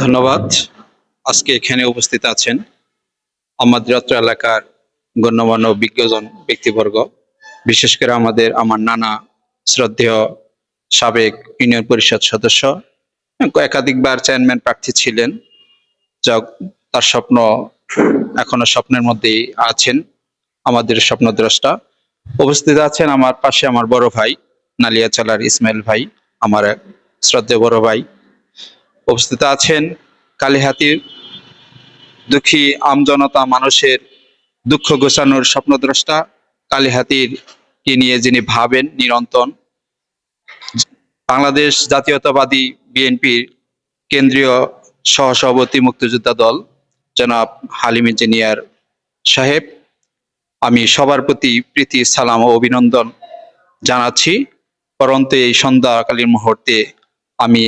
ধন্যবাদ। আজকে এখানে উপস্থিত আছেন আমাদের এলাকার গণ্যমান্য বিজ্ঞজন ব্যক্তিবর্গ। বিশেষ করে আমাদের আমার নানা শ্রদ্ধেয় সাবেক ইউনিয়ন পরিষদ সদস্য, একাধিকবার চেয়ারম্যান প্রার্থী ছিলেন, যা তার স্বপ্ন এখনও স্বপ্নের মধ্যেই আছেন, আমাদের স্বপ্নদ্রষ্টা। উপস্থিত আছেন আমার পাশে আমার বড় ভাই, নালিয়াচালার ইসমাইল ভাই, আমার শ্রদ্ধেয় বড় ভাই উপস্থিত আছেন কালীহাতির দুঃখী আমজনতা মানুষের দুঃখ গোছানোর স্বপ্নদ্রষ্টা কালীহাতির কে নিয়ে যিনি ভাবেন নিরন্তন বাংলাদেশ জাতীয়তাবাদী বিএনপির কেন্দ্রীয় সহসভাপতি মুক্তিযোদ্ধা দল, জনাব হালিম ইঞ্জিনিয়ার সাহেব, আমি সবার প্রতি প্রীতি, সালাম ও অভিনন্দন জানাচ্ছি। পরন্ত এই সন্ধ্যাকালীন মুহূর্তে আমি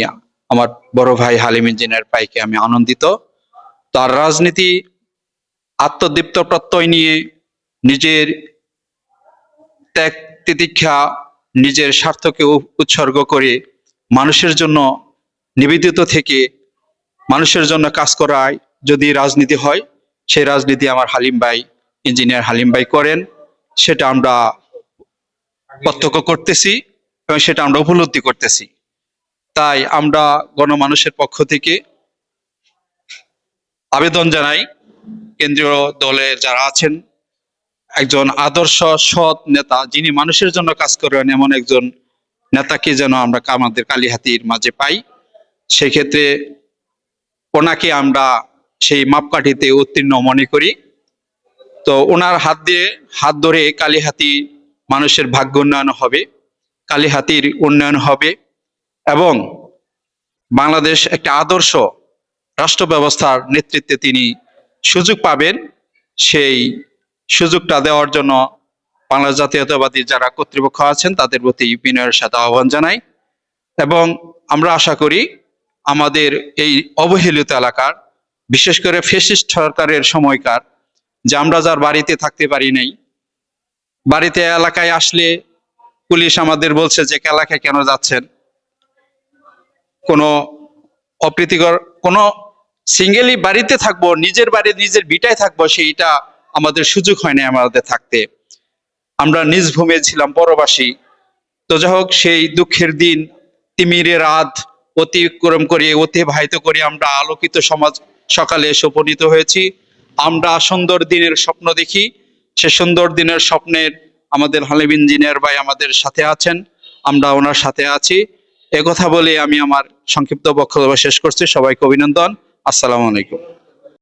আমার বড় ভাই হালিম ইঞ্জিনিয়ার পাইকে আমি আনন্দিত। তার রাজনীতি, আত্মদীপ্ত প্রত্যয় নিয়ে নিজের ত্যাগ তিতিক্ষা নিজের স্বার্থকে উৎসর্গ করে মানুষের জন্য নিবেদিত থেকে মানুষের জন্য কাজ করায় যদি রাজনীতি হয়, সেই রাজনীতি আমার হালিম ভাই, ইঞ্জিনিয়ার হালিম ভাই করেন। সেটা আমরা প্রত্যক্ষ করতেছি এবং সেটা আমরা উপলব্ধি করতেছি। তাই আমরা গণমানুষের পক্ষ থেকে আবেদন জানাই। কেন্দ্রীয় দলের যারা আছেন, একজন আদর্শ, সৎ নেতা যিনি মানুষের জন্য কাজ করেন, এমন একজন নেতাকে যেন আমরা আমাদের কালীহাতির মাঝে পাই। সেক্ষেত্রে ওনাকে আমরা সেই মাপকাঠিতে উত্তীর্ণ মনে করি। তো ওনার হাত দিয়ে, হাত ধরে কালীহাতি মানুষের ভাগ্য উন্নয়ন হবে, কালীহাতির উন্নয়ন হবে। এবং বাংলাদেশ একটা আদর্শ রাষ্ট্র ব্যবস্থার নেতৃত্বে তিনি সুযোগ পাবেন, সেই সুযোগটা দেওয়ার জন্য বাংলাদেশ জাতীয়তাবাদী যারা কর্তৃপক্ষ আছেন তাদের প্রতি বিনয়ের সাথে আহ্বান জানাই। এবং আমরা আশা করি আমাদের এই অবহেলিত এলাকার, বিশেষ করে ফেসিস্ট সরকারের সময়কার, যে আমরা যার বাড়িতে থাকতে পারি নাই, বাড়িতে এলাকায় আসলে পুলিশ আমাদের বলছে যে এলাকায় কেন যাচ্ছেন কোনো অপ্রীতিকর, কোনো সিঙ্গেলি বাড়িতে থাকব, নিজের বাড়ি নিজের বিটায় থাকব, সেইটা আমাদের সুযোগ হয় না আমাদের থাকতে। আমরা নিজ ভূমে ছিলাম পরবাসী। তো যাই হোক, সেই দুঃখের দিন, তিমিরে রাত অতিক্রম করে অতিবাহিত করে আমরা আলোকিত সমাজ সকালে এসে উপনীত হয়েছি। আমরা সুন্দর দিনের স্বপ্ন দেখি। সে সুন্দর দিনের স্বপ্নের আমাদের হালিম ইঞ্জিনিয়ার ভাই আমাদের সাথে আছেন। আমরা ওনার সাথে আছি। কথা বলে আমি আমার সংক্ষিপ্ত বক্তব্য শেষ করছি। সবাইকে অভিনন্দন। আসসালামু আলাইকুম।